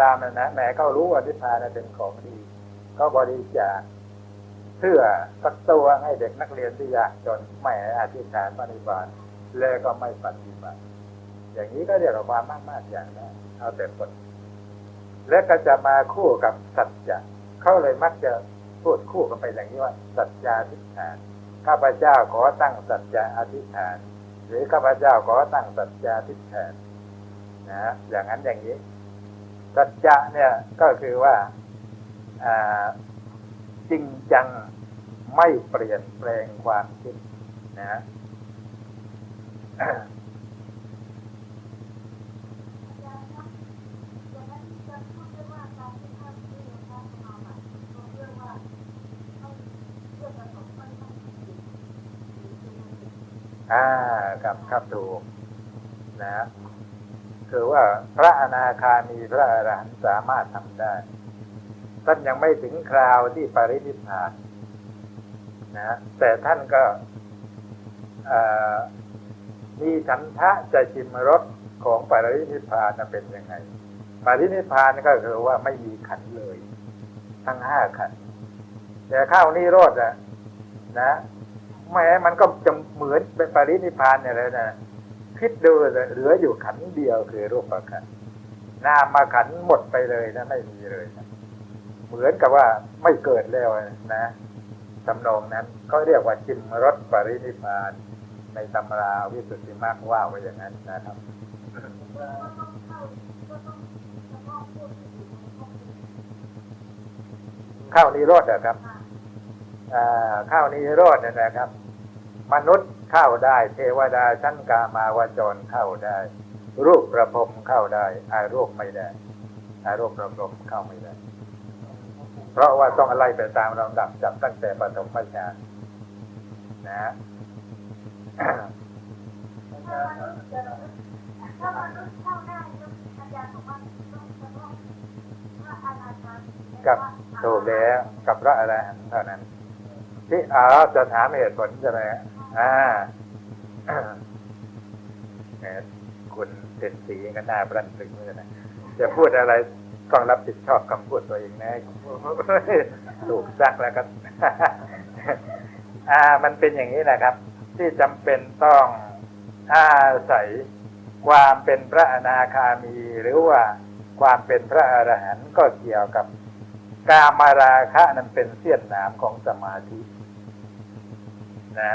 ตามนะนะแหมเขารู้ว่านิพพานเป็นของดี ก็บริจาคเพื่อสักตัวให้เด็กนักเรียนที่ยากจนแหมอธิษฐานปฏิบัติแล้วก็ไม่ปฏิบัติ อย่างนี้ก็เรียกว่าความมากมากอย่างนะเอาแต่ผลและก็จะมาคู่กับสัจจะเขาเลยมักจะพูดคู่กันไปอย่างนี้ว่า สัจจาทิฏฐานข้าพเจ้าขอตั้งสัจจะอธิษฐาน หรือข้าพเจ้าขอตั้งสัจจาทิฏฐานนะอย่างนั้นอย่างนี้ สัจจะเนี่ยก็คือว่าจริงจังไม่เปลี่ยนแปลงความคิดนะอ่าครับครับถูกนะ คือว่าพระอนาคามีพระอรหันต์สามารถทำได้ ท่านยังไม่ถึงคราวที่ปรินิพพานนะแต่ท่านก็มีฉันทะจะชิมรสของปรินิพพานเป็นยังไง ปรินิพพานก็คือว่าไม่มีขันเลย ทั้งห้าขัน แต่ข้าวนี่รอดอะนะแม้มันก็จะเหมือนเป็นปรินิพานเนี่ยเลยนะ คิดดูเหลืออยู่ขันเดียวคือรูปขันนามมาขันหมดไปเลยนะไม่มีเลยนะเหมือนกับว่าไม่เกิดแล้วนะทำนองนั้นเขาเรียกว่าจิมรสปรินิพาน ในตำราวิสุทธิมากว่าไว้อย่างนั้นนะครับข้าวนิโรธนะครับข้าวนิโรธเนี่ยนะครับ มนุษย์ เข้าได้ เทวดาชั้นกามาวจรเข้าได้ รูปประพรมเข้าได้อารูปไม่ได้อารูปประพรมเข้าไม่ได้ เพราะว่าต้องอะไรไปตามลำดับจับตั้งแต่ปฐมฌานนะกับถูกแล้วกับพระอะไรเท่านั้นที่อาจะถามเหตุผลใช่ไหม อ่าคุณเต็นสีกันหน้าบรันตึงเลยนะจะพูดอะไรต้องรับผิดชอบคำพูดตัวเองนะถูกซักแล้วครับอ่า มันเป็นอย่างนี้แหละครับ ที่จำเป็นต้องอาศัยความเป็นพระอนาคามีหรือว่าความเป็นพระอรหันต์ก็เกี่ยวกับ กามาราคะนั้นเป็นเสี้ยนหน้ำของสมาธินะ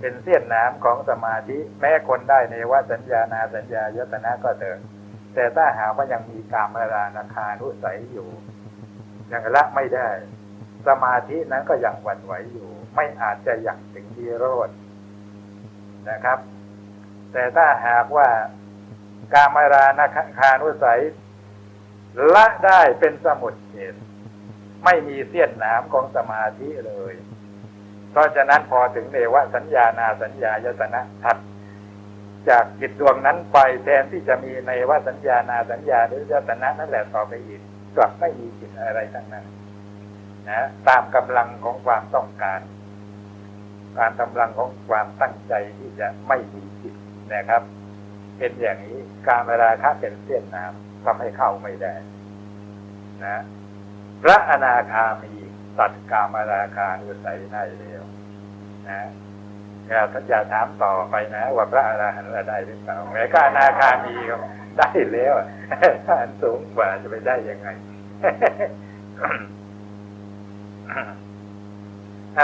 เป็นเสี้ยนน้ำของสมาธิ แม้คนได้ในวาสัญญานาสัญญายตนะก็เถิดแต่ถ้าหาว่ายังมีกามรานาคานุสัยอยู่ยังละไม่ได้ สมาธินั้นก็ยังหวั่นไหวอยู่ ไม่อาจจะยังถึงที่โรดนะครับ แต่ถ้าหากว่ากามรานาคานุสัย ละได้เป็นสมุดเฉดไม่มีเสี้ยนน้ำของสมาธิเลย เพราะฉะนั้นพอถึงเนวสัญญานาสัญญายตนะถัดจากจิตดวงนั้นไปแทนที่จะมีในว่าสัญญานาสัญญาหรือยตนะนั่นแหละต่อไปอีกกลับไม่มีจิตอะไรทั้งนั้นนะตามกำลังของความต้องการ การกำลังของความตั้งใจที่จะไม่มีจิตนะครับ เป็นอย่างนี้การเวลาค่าเป็นเส้นน้ำทำให้เข้าไม่ได้ นะ พระอนาคามี ตัดกามราคานุสัยได้แล้วนะอย่าอย่าถามต่อไปนะ ว่าพระอรหันต์ได้หรือเปล่าแม้ก็อนาคามีก็ได้แล้วอันสูงกว่าจะไปได้ยังไง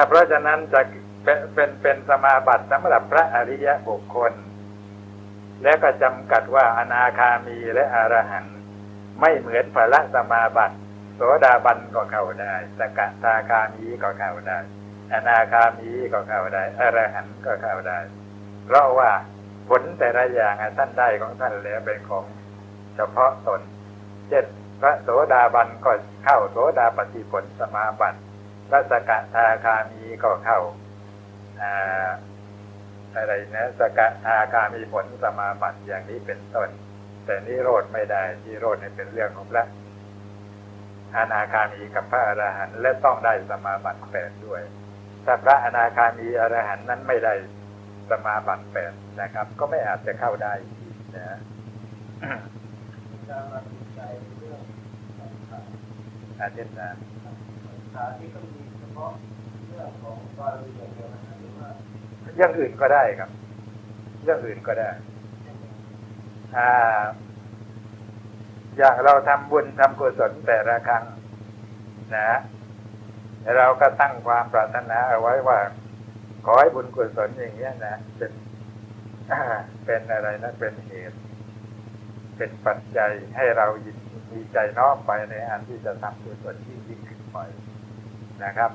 เพราะฉะนั้นจะเป็นเป็นเป็นสมาบัติสำหรับพระอริยะบุคคล และก็จำกัดว่าอนาคามีและอรหันต์ไม่เหมือนพระสมาบัติ ดาบันก็เข้าได้สกทาคามีก็เข้าได้อนาคามีก็เข้าได้อรหันก็เข้าได้ เพราะว่าผลแต่ละอย่างท่านได้ของท่านแล้วเป็นของเฉพาะตน เช่นพระโสดาบันก็เข้าโสดาปฏิผลสมาบัติพระสกทาคามีก็เข้าอะไรนะสกทาคามีผลสมาบัติอย่างนี้เป็นต้น แต่นิโรธไม่ได้นิโรธเป็นเรื่องของพระ อนาคามีกับพระอรหันต์และต้องได้สมาบัติแปดด้วย ถ้าพระอนาคามีอรหันต์นั้นไม่ได้สมาบัติแปดนะครับ ก็ไม่อาจจะเข้าได้นะอาทิตย์นะเรื่องอื่นก็ได้ครับ เรื่องอื่นก็ได้ อ่า อย่างเราทำบุญทำกุศลแต่ละครั้งนะเราก็ตั้งความปรารถนาเอาไว้ว่า ขอให้บุญกุศลอย่างเงี้ยนะเป็นเป็นอะไรนะเป็นเหตุ เป็นปัจจัยให้เรายินมีใจน้อมไปในอันที่จะทำกุศลยิ่ยิ่งขึ้นไปนะครับ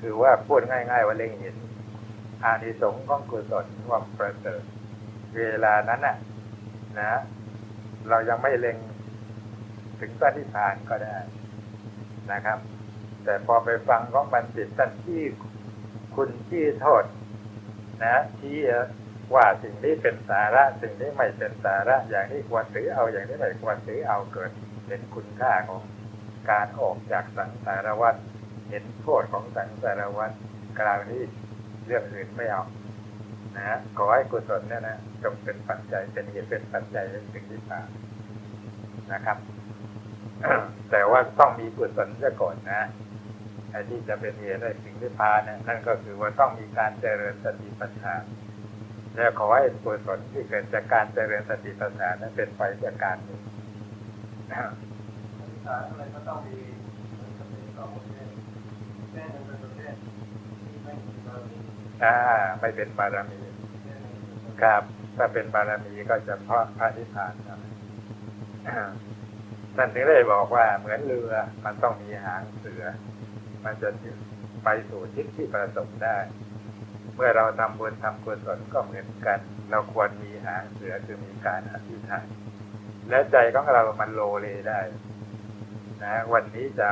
คือว่าพูดง่าย ๆ ว่าเล็งเห็นอานิสงส์ของกุศลความประเสริฐเวลานั้นน่ะ นะ เรายังไม่เล็งถึงพระนิพพานก็ได้นะครับ แต่พอไปฟังของบัณฑิตท่านที่คุณที่โทษ นะที่ว่าสิ่งนี้เป็นสาระ สิ่งนี้ไม่เป็นสาระ อย่างนี้ควรถือเอาอย่างนี้ไม่ควรถือเอาเกิดเป็นคุณค่าของการออกจากสังสารวัฏเห็นโทษของสังสารวัฏกลางนี้เรื่องอื่นไม่เอา นะขอให้กุศลเนี่ยนะจงเป็นปัจจัยเป็นเหตุเป็นปัจจัยเป็นสิ่งที่ตามนะครับ แต่ว่าต้องมีกุศลซะก่อนนะไอ้ที่จะเป็นเหตุให้สิ่งที่พานเนี่ยนั่นก็คือว่าต้องมีการเจริญสติปัฏฐานแล้วขอให้กุศลที่เกิดจากการเจริญสติปัฏฐานนั้นเป็นไปจากการนี้อะไรก็ต้องมีอ่าไม่เป็นบารมี ครับถ้าเป็นบารมีก็จะเพาะพระนิพพานครับท่านถึงได้บอกว่าเหมือนเรือมันต้องมีหางเสือ มันจะไปสู่ทิศที่ประสงค์ได้ เมื่อเราทำบุญทำกุศลก็เหมือนกัน เราควรมีหางเสือคือมีการอธิษฐาน และใจของเรามันโลเลได้ นะวันนี้จะ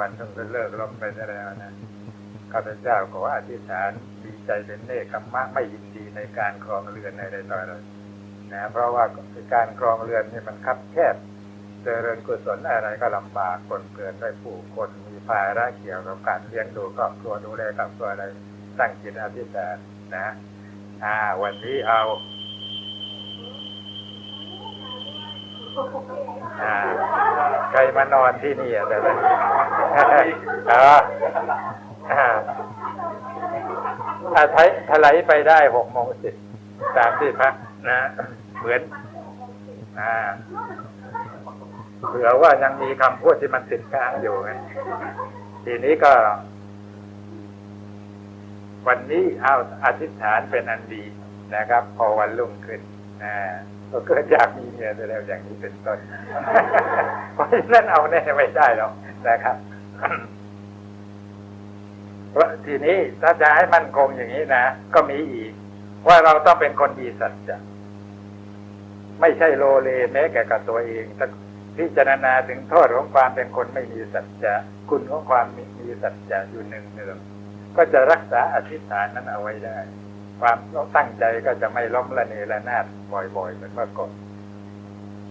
วันต้องเลิกลมไปแล้วนะข้าพเจ้าขออธิษฐานดี ใจเป็นเนคขมากไม่ยินดีในการครองเรือนในใดต่อเลยนะเพราะว่าการครองเรือนนี่มันคับแคบเจริญกุศลอะไรก็ลำบากคนเกิดได้ผู้คนมีภาระเกี่ยวกับการเลี้ยงดูครอบครัวดูแลครอบครัวอะไรตั้งจิตอธิษฐานนะอ่าวันนี้เอาใครมานอนที่นี่อะแต่ละอ๋อ ถ้าไทยถลายไปได้หกโมงสิบตามที่พักนะ เหมือนอ่าเผื่อว่ายังมีคำพูดที่มันติดค้างอยู่ไงทีนี้ก็ วันนี้เอาอธิษฐานเป็นอันดีนะครับ พอวันรุ่งขึ้นนะก็เกิดอยากมีเมียแล้วอย่างนี้เป็นต้น เพราะฉะนั้นเอาแน่ไม่ได้หรอกนะครับ ทีนี้ถ้าจะให้มั่นคงอย่างนี้นะ ก็มีอีก ว่าเราต้องเป็นคนดีสัจจะไม่ใช่โลเลแม้แก่กับตัวเองถ้าพิจารณาถึงโทษของความเป็นคนไม่มีสัจจะคุณของความมีสัจจะอยู่หนึ่งเนืองก็จะรักษาอธิษฐานนั้นเอาไว้ได้ ความตั้งใจก็จะไม่ล้มละเนระนาดบ่อยๆ เหมือนเมื่อก่อน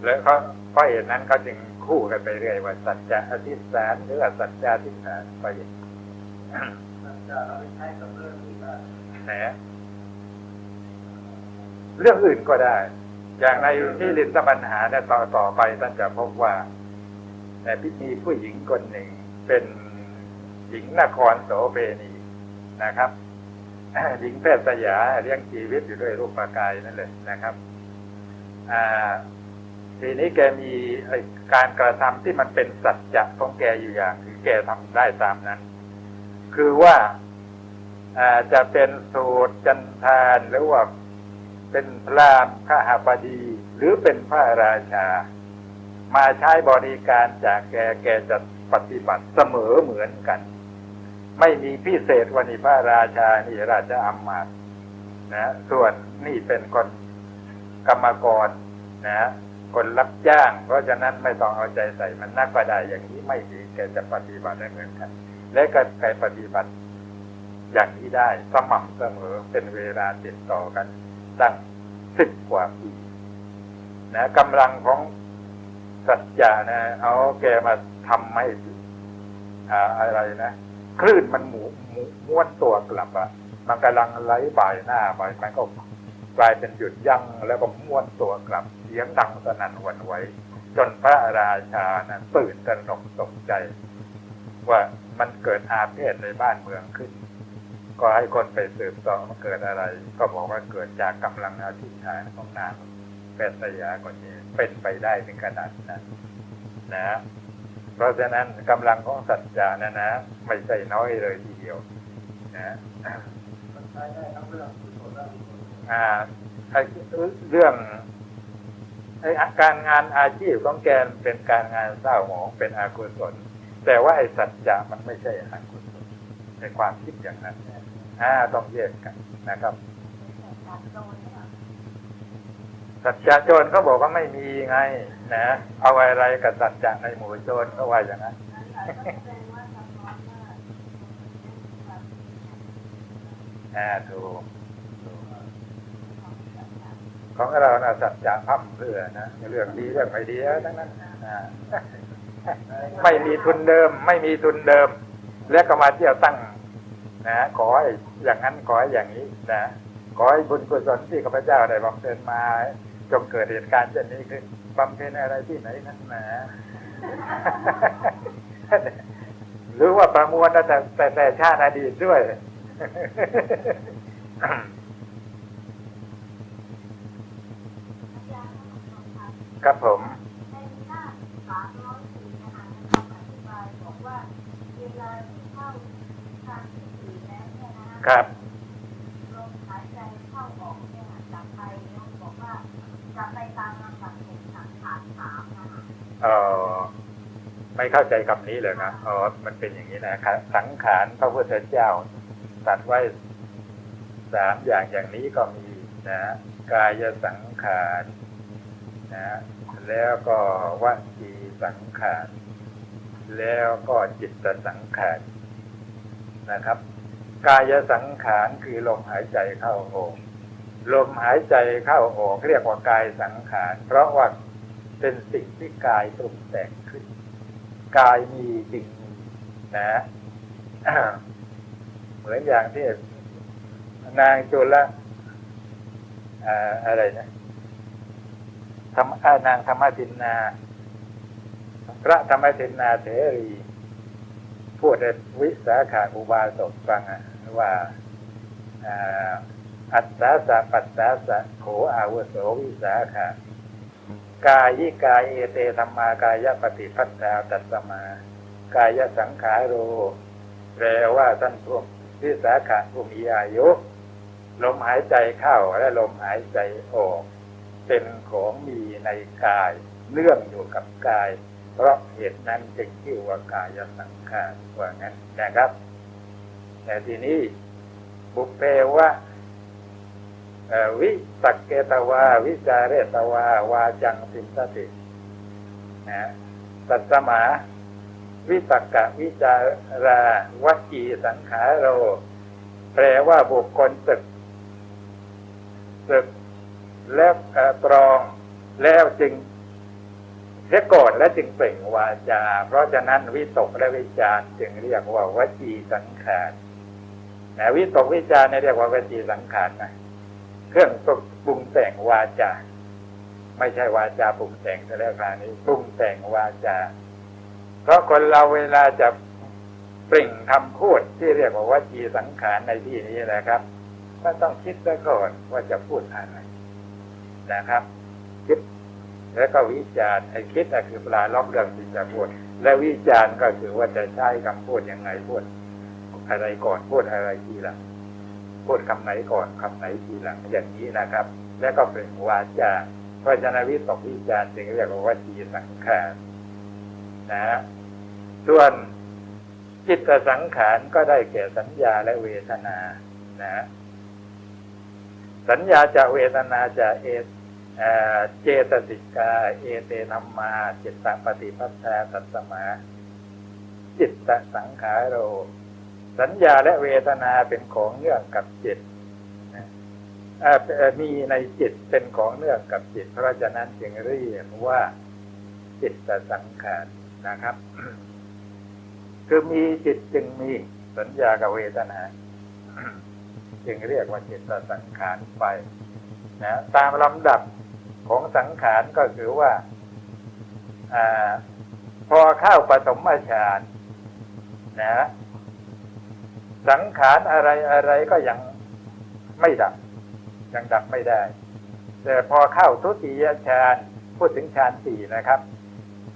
แล้วเขาเพราะเหตุนั้นเขาจึงคู่กันไปเรื่อยว่าสัจจะอธิษฐานหรือสัจจะอธิษฐานไป จะเราใช้กับเรื่องอื่นได้แหมเรื่องอื่นก็ได้ อย่างในที่ลินตปัญหาเนี่ยต่อต่อไปท่านจะพบว่าในพิธีผู้หญิงคนหนึ่งเป็นหญิงนครโสเภณีนะครับหญิงแพทย์สยาเลี้ยงชีวิตอยู่ด้วยรูปปากายนั่นเลยนะครับทีนี้แกมีการกระทำที่มันเป็นสัจจะของแกอยู่อย่าง คือแกทำได้ตามนั้น คือว่าจะเป็นสูตรจันทานหรือว่าเป็นพรามข้าหาบดี หรือเป็นพระราชา มาใช้บริการจากแกแกจะปฏิบัติเสมอเหมือนกัน ไม่มีพิเศษวันนี้พระราชานี่ราชอามาตนะส่วนนี่เป็นคนกรรมกรนะคนรับจ้าง เพราะฉะนั้นไม่ต้องเอาใจใส่มันนักก็ได้อย่างนี้ไม่ดีแกจะปฏิบัติได้เหมือนกัน และก็ใครปฏิบัติ อย่างนี้ได้สม่ำเสมอเป็นเวลาติดต่อกันตั้งสิบกว่าปีนะกำลังของสัจจานะ เอาแกมาทำให้อ่อะไรนะคลื่นมันหมูม้วนตัวกลับอะมันกำลังไหลบ่ายหน้าบ่ายมันก็กลายเป็นหยุดยั้งแล้วก็ม้วนตัวกลับเสียงดังสนั่นหวั่นไหวจนพระราชานะตื่นตระหนกตกใจ ว่า มันเกิดอาเพศในบ้านเมืองขึ้น ก็ให้คนไปสืบต่อมันเกิดอะไร ก็บอกว่าเกิดจากกำลังอธิษฐานของนางเป็นสยาคนนี้เป็นไปได้ถึงขนาดนั้นนะ เพราะฉะนั้นกำลังของสัจจานะนะ ไม่ใช่น้อยเลยทีเดียว นะมันใช้ได้ทั้งเรื่องกุศลและอกุศลอ่าไอเรื่องไอ้การงานอาชีพของแกเป็นการงานเศร้าหมองเป็นอากุศล แต่ว่าไอ้สัจจะมันไม่ใช่อกุศลในความคิดอย่างนั้นอ่าต้องแยกกันนะครับสัจจะโจรเขาบอกว่าไม่มีไง นะเอาอะไรกับสัจจะในหมู่โจรเขาว่าอย่างนั้นอ่าถูกของเรานะสัจจะพั่มเพรื่อนะเรื่องดีเรื่องไม่ดีทั้งนั้นอ่า ไม่มีทุนเดิม ไม่มีทุนเดิม แล้วก็มาเที่ยวตั้งนะขอให้อย่างนั้นขอให้อย่างนี้นะขอให้บุญกุศลที่ข้าพเจ้าได้บำเพ็ญมาจงเกิดเหตุการณ์เช่นนี้ขึ้นบำเพ็ญอะไรที่ไหนนั้นนะหรือว่าประมวลแต่แต่แต่ชาติอดีตด้วยครับผม ครับลมหายใจเข้าออกเนี่ยจับไปเนี่ยบอกว่าจะไปตามลำดับเหตุสังขารสามนะคะเออไม่เข้าใจคำนี้เลยนะอ๋อมันเป็นอย่างนี้นะครับสังขารพระพุทธเจ้าตัดไว้สามอย่างอย่างนี้ก็มีนะกายสังขารนะแล้วก็วจีสังขารแล้วก็จิตสังขาร นะครับ กายสังขารคือลมหายใจเข้าออกลมหายใจเข้าออกเรียกว่ากายสังขาร เพราะว่าเป็นสิ่งที่กายปรุงแต่งขึ้น กายมีจริงนะเหมือนอย่างที่นางจุลอ่าอะไรนะธรรมนางธรรมทินนา พระธรรมทินนาเถรี พูดในวิสาขาอุบาสกฟังว่าอัตตาสะปัตตาสะโขอาวุโสวิสาขากายิกายเอเตธรรมากายปฏิพัตตาตัสสมา กายสังขาโร แปลว่าท่านพวกวิสาขาผู้มีอายุ ลมหายใจเข้าและลมหายใจออก เป็นของมีในกายเนื่องอยู่กับกาย เพราะเหตุนั้นจึงชื่อว่ากายสังขารว่างั้นนะครับ แต่ทีนี้บุพเพวะเอ่อวิสักเกตวา วิจาเรตวา วาจังสินสตินะสัตสมา วิสักกะวิจาราวจีสังขาโร แปลว่าบุคคลตึกตึกแล้วตรองแล้วจึง เสียก่อนและจึงเปล่งวาจา เพราะฉะนั้นวิตกและวิจารจึงเรียกว่าวจีสังขารนะวิตกวิจารเนี่ยเรียกว่าวจีสังขารนะเครื่องตกปรุงแต่งวาจา ไม่ใช่วาจาปรุงแต่งแต่แล้วคราวนี้ปรุงแต่งวาจา เพราะคนเราเวลาจะเปล่งคำพูดที่เรียกว่าวจีสังขารในที่นี้นะครับก็ต้องคิดซะก่อนว่าจะพูดอะไรนะครับ คิด แล้วก็วิจารณ์ไอ้คิดน่ะคือปลาล็อกเรื่องที่จะพูด และวิจารณ์ก็คือว่าจะใช้คำพูดยังไงพูด อะไรก่อนพูดอะไรทีหลังพูดคำไหนก่อนคำไหนทีหลังอย่างนี้นะครับ แล้วก็เป็นวาจาเพราะฉะนั้นวิตกวิจารณ์จึงเรียกว่าจีสังขารนะส่วนจิตสังขารก็ได้แก่สัญญาและเวทนานะ สัญญาจะเวทนาจะเอ เจตสิกา เอเตธรรมาจิตตปฏิปัฏฐาตัสสมา จิตตสังขารโร สัญญาและเวทนาเป็นของเนื่องกับจิตมีในจิตเป็นของเนื่องกับจิต เพราะฉะนั้นจึงเรียกว่า จิตตสังขารนะครับ คือมีจิตจึงมีสัญญากับเวทนาจึงเรียกว่าจิตตสังขารไปนะตามลำดับ ของสังขารก็คือว่าอพอเข้าปฐมฌานนะสังขารอะไรอะไรก็ยังไม่ดับ ยังดับไม่ได้ แต่พอเข้าทุติยฌานพูดถึงฌานสี่นะครับ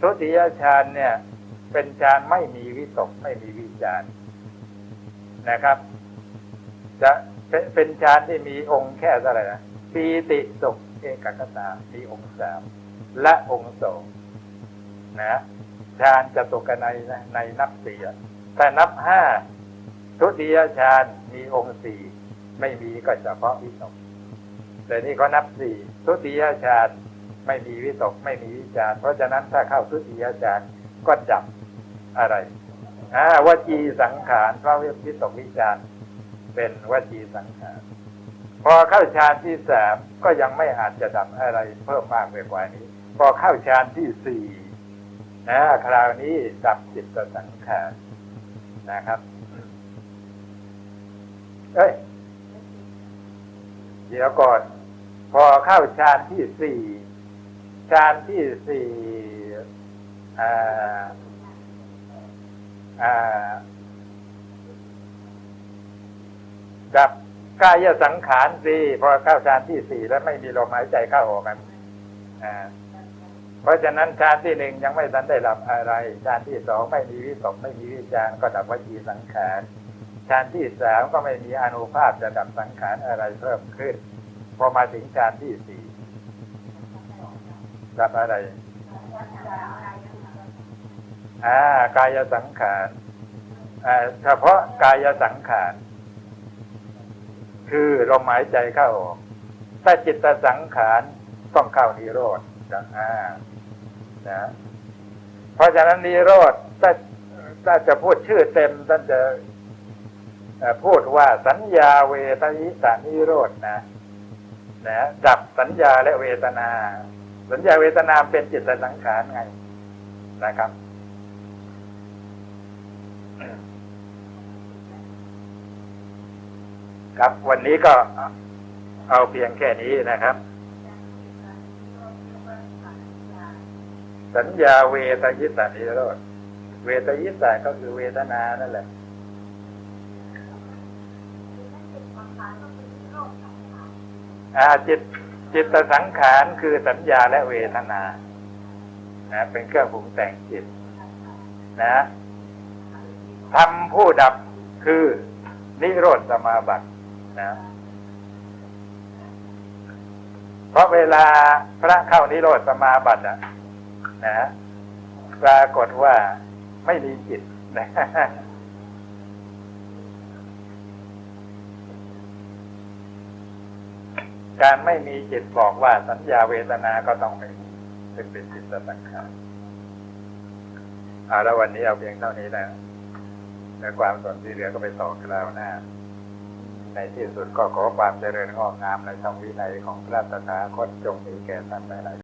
ทุติยฌานเนี่ย เป็นฌานไม่มีวิตกไม่มีวิจารณ์นะครับ จะเป็นเป็นฌานที่มีองค์แค่เท่าไรนะปีติสุข เอกคตามีองค์สามและองค์สองนะฌานจะตกกันในในนับสี่อะแต่นับห้าทุติยฌานมีองค์สี่ไม่มีก็เฉพาะวิตกแต่นี่เขานับสี่ทุติยฌานไม่มีวิตกไม่มีวิจารเพราะฉะนั้นถ้าเข้าทุติยฌานก็ดับอะไรอ่าวจีสังขารเพราะวิตกวิจารเป็นวจีสังขาร พอเข้าฌานที่สามก็ยังไม่อาจจะดับอะไรเพิ่มมากไปกว่านี้ พอเข้าฌานที่สี่นะคราวนี้ดับจิตสังขารนะครับเอ้ยเดี๋ยวก่อน พอเข้าฌานที่สี่ฌานที่สี่อ่าอ่าดับ กายสังขารสี่พอเข้าฌานที่สี่แล้วไม่มีลมหายใจเข้าออกกันอ่าเพราะฉะนั้นฌานที่หนึ่งยังไม่ทันได้ดับอะไรฌานที่สองไม่มีวิตกไม่มีวิจารก็ดับวจีสังขารฌานที่สามก็ไม่มีอนุภาพจะดับสังขารอะไรเพิ่มขึ้น พอมาถึงฌานที่สี่ดับอะไรอ่ากายสังขารเฉพาะกายสังขาร คือลมหายใจเข้าออก ถ้าจิตสังขารต้องเข้านิโรธนะอ่านะเพราะฉะนั้นนิโรธถ้าถ้าจะพูดชื่อเต็มท่านจะเอ่อพูดว่าสัญญาเวทยิสานิโรธนะนะดับสัญญาและเวทนา สัญญาเวทนาเป็นจิตสังขารไงนะครับ ครับ วันนี้ก็เอาเพียงแค่นี้นะครับ สัญญาเวทยิสานิโรธเวทยิสาก็คือเวทนานั่นแหละอ่าจิตจิตสังขารคือสัญญาและเวทนานะเป็นเครื่องปรุงแต่งจิตนะทำผู้ดับคือนิโรธสมาบัติ นะเพราะเวลาพระเข้านิโรธสมาบัติอะนะปรากฏว่าไม่มีจิตนะการไม่มีจิตบอกว่าสัญญาเวทนาก็ต้องไม่มีซึ่งเป็นจิตสังขารเอาแล้ววันนี้เอาเพียงเท่านี้นะในความสนที่เหลือก็ไปต่อคราวหน้า ในที่สุดก็ขอความเจริญงอกงามในธรรมวินัยของพระตถาคตจงมีแก่ท่านหลาย